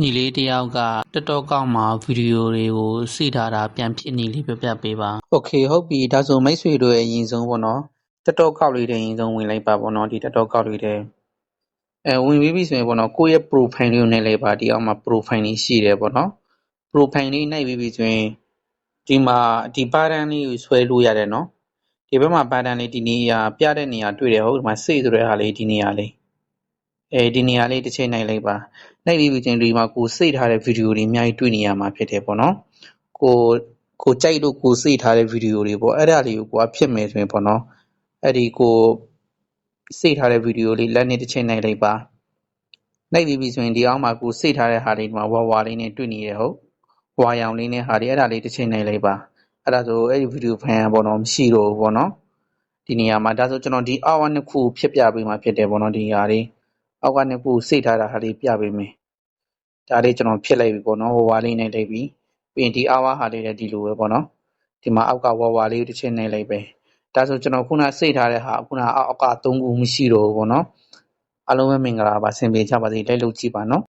ညီလေးတယောက်က TikTok ကောက်မှာဗီဒီယိုတွေကိုစိထားတာပြန်ဖြစ်နေလေးပြပြပေးပါ โอเคဟုတ်ပြီဒါဆိုမိတ်ဆွေတို့ရဲ့အရင်ဆုံးပေါ့နော် TikTok ကောက်လေးတဲ့အရင်ဆုံးဝင်လိုက်ပါပေါ့နော်ဒီ TikTok ကောက်လေးတဲ့အဲဝင်ပြီးပြီဆိုရင်ပေါ့နော်ကိုယ့်ရဲ့ profile လေးကိုနှိပ်လိုက်ပါဒီအောက်မှာ profile လေးရှိတယ်ပေါ့နော် profile လေးနှိပ်ပြီးပြီဆိုရင်ဒီမှာဒီပါတန်းလေးကိုဆွဲလို့ရတယ်နော်ဒီဘက်မှာပါတန်းလေးဒီနေရာပြတဲ့နေရာတွေ့တယ်ဟုတ်ဒီမှာစိတ်ဆိုတဲ့ဟာလေးဒီနေရာလေး အဲဒီနေရာလေးတစ်ချိန်နှိပ်လိုက်ပါနှိပ်ပြီးပြီချင်းဒီမှာကိုစိတ်ထားတဲ့ဗီဒီယိုတွေအများကြီးတွေ့နေရမှာဖြစ်တယ်ပေါ့နော်ကိုကိုကြိုက်လို့ကိုစိတ်ထားတဲ့ဗီဒီယိုတွေပေါ့အဲ့ဒါလေးကိုကိုကဖြစ်မယ်ဆိုရင်ပေါ့နော်အဲ့ဒီကိုစိတ်ထားတဲ့ဗီဒီယိုလေးလက်နဲ့တစ်ချိန်နှိပ်လိုက်ပါနှိပ်ပြီးပြီဆိုရင်ဒီအောက်မှာကိုစိတ်ထားတဲ့ဟာလေးဒီမှာဝါဝါလေးနဲ့တွေ့နေရဟုတ်ဝါရောင်လေးနဲ့ဟာလေးအဲ့ဒါလေးတစ်ချိန်နှိပ်လိုက်ပါအဲ့ဒါဆိုအဲ့ဒီဗီဒီယိုဖိုင်ကပေါ့နော်မရှိတော့ဘူးပေါ့နော်ဒီနေရာမှာဒါဆိုကျွန်တော်ဒီအောက်ကနှစ်ခုဖြစ်ပြပေးမှာဖြစ်တယ်ပေါ့နော်ဒီဟာလေး အောက်ကနှစ်ခုစိတ်ထားတာ ဟာလေး ပြပေးမယ် ဒါလေး ကျွန်တော် ဖြစ်လိုက်ပြီပေါ့နော် ဝါဝါလေးနဲ့ လိုက်ပြီပြီးရင် ဒီအာဝါဟာလေးလည်း ဒီလိုပဲပေါ့နော် ဒီမှာ အောက်က ဝါဝါလေး တစ်ချက်နဲ့ လိုက်ပဲဒါဆို ကျွန်တော် ခုနစိတ်ထားတဲ့ဟာ ခုန အောက်က၃ခု မရှိတော့ဘူးပေါ့နော် အားလုံးပဲ မင်္ဂလာပါဆင်ပြေကြပါစေ လိုက်လို့ကြည့်ပါနော်